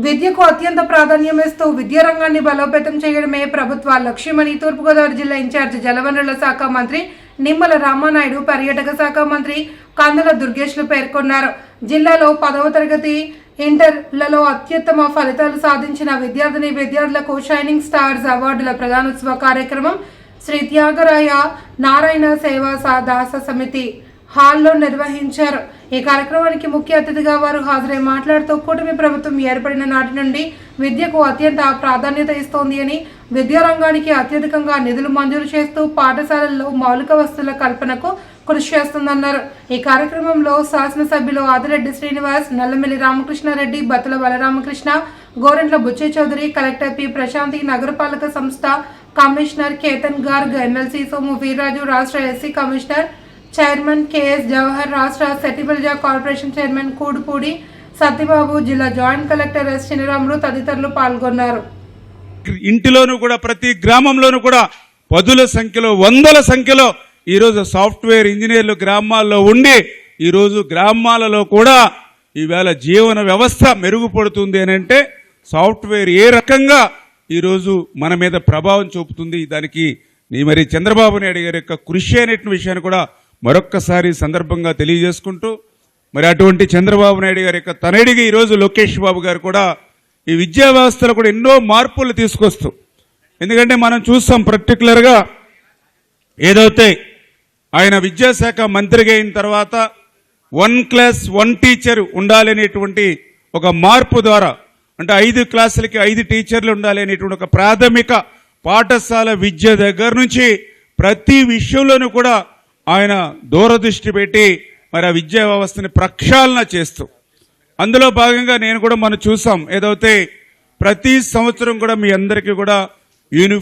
విద్యకు అత్యంత ప్రాధాన్యం ఇస్తూ విద్యా రంగాన్ని బలోపేతం చేయడమే ప్రభుత్వ లక్ష్యమని తూర్పుగోదావరి జిల్లా ఇన్ఛార్జ్ జలవనరుల శాఖ మంత్రి నిమ్మల రామానాయుడు పర్యాటక శాఖ మంత్రి కందుల దుర్గేష్లు పేర్కొన్నారు. జిల్లాలో పదవ తరగతి ఇంటర్లలో అత్యుత్తమ ఫలితాలు సాధించిన విద్యార్థిని విద్యార్థులకు షైనింగ్ స్టార్స్ అవార్డుల ప్రధానోత్సవ కార్యక్రమం శ్రీ త్యాగరాయ నారాయణ సేవా సా- దాస సమితి హాల్లో నిర్వహించారు. ఈ కార్యక్రమానికి ముఖ్య అతిథిగా వారు హాజరై మాట్లాడుతూ కూటమి ప్రభుత్వం ఏర్పడిన నాటి నుండి విద్యకు అత్యంత ప్రాధాన్యత ఇస్తోంది అని విద్యారంగానికి అత్యధికంగా నిధులు మంజూరు చేస్తూ పాఠశాలల్లో మౌలిక వస్తువుల కల్పనకు కృషి చేస్తుందన్నారు. ఈ కార్యక్రమంలో శాసనసభ్యులు ఆదిరెడ్డి శ్రీనివాస్ నల్లమిల్లి రామకృష్ణారెడ్డి బతుల బలరామకృష్ణ గోరెంట్ల బుచ్చి చౌదరి కలెక్టర్ పి ప్రశాంతి నగరపాలక సంస్థ కమిషనర్ కేతన్ గార్గ్ ఎమ్మెల్సీ సోము వీర్రాజు రాష్ట్ర SC commission chairman KS Jawahar రాష్ట్ర సెటిబల్జా కార్పొరేషన్ చైర్మన్ కూడుపూడి సత్యబాబు జిల్లా జాయింట్ కలెక్టర్ ఎస్ చినరాములు తదితరులు పాల్గొన్నారు. ఇంటిలోనూ కూడా ప్రతి గ్రామంలోనూ కూడా పదుల సంఖ్యలో వందల సంఖ్యలో ఈరోజు సాఫ్ట్వేర్ ఇంజనీర్లు గ్రామాల్లో ఉండి ఈరోజు గ్రామాలలో కూడా ఈవేళ జీవన వ్యవస్థ మెరుగుపడుతుంది అని అంటే సాఫ్ట్వేర్ ఏ రకంగా ఈరోజు మన మీద ప్రభావం చూపుతుంది దానికి మరి చంద్రబాబు నాయుడు గారి యొక్క కృషి అనేటువంటి విషయాన్ని కూడా మరొక్కసారి సందర్భంగా తెలియజేసుకుంటూ మరి అటువంటి చంద్రబాబు నాయుడు గారి యొక్క తనయుడిగా ఈరోజు లోకేష్ బాబు గారు కూడా ఈ విద్యా వ్యవస్థలో కూడా ఎన్నో మార్పులు తీసుకొస్తూ ఎందుకంటే మనం చూస్తాం పర్టికులర్గా ఏదైతే ఆయన విద్యాశాఖ మంత్రిగా అయిన తర్వాత వన్ క్లాస్ వన్ టీచర్ ఉండాలనేటువంటి ఒక మార్పు ద్వారా అంటే ఐదు క్లాసులకి ఐదు టీచర్లు ఉండాలి అనేటువంటి ఒక ప్రాథమిక పాఠశాల విద్య దగ్గర నుంచి ప్రతి విషయంలోనూ కూడా ఆయన దూరదృష్టి పెట్టి మరి ఆ విద్యా వ్యవస్థని ప్రక్షాళన చేస్తూ అందులో భాగంగా నేను కూడా మనం చూసాం. ఏదైతే ప్రతి సంవత్సరం కూడా మీ అందరికీ కూడా యూనిఫామ్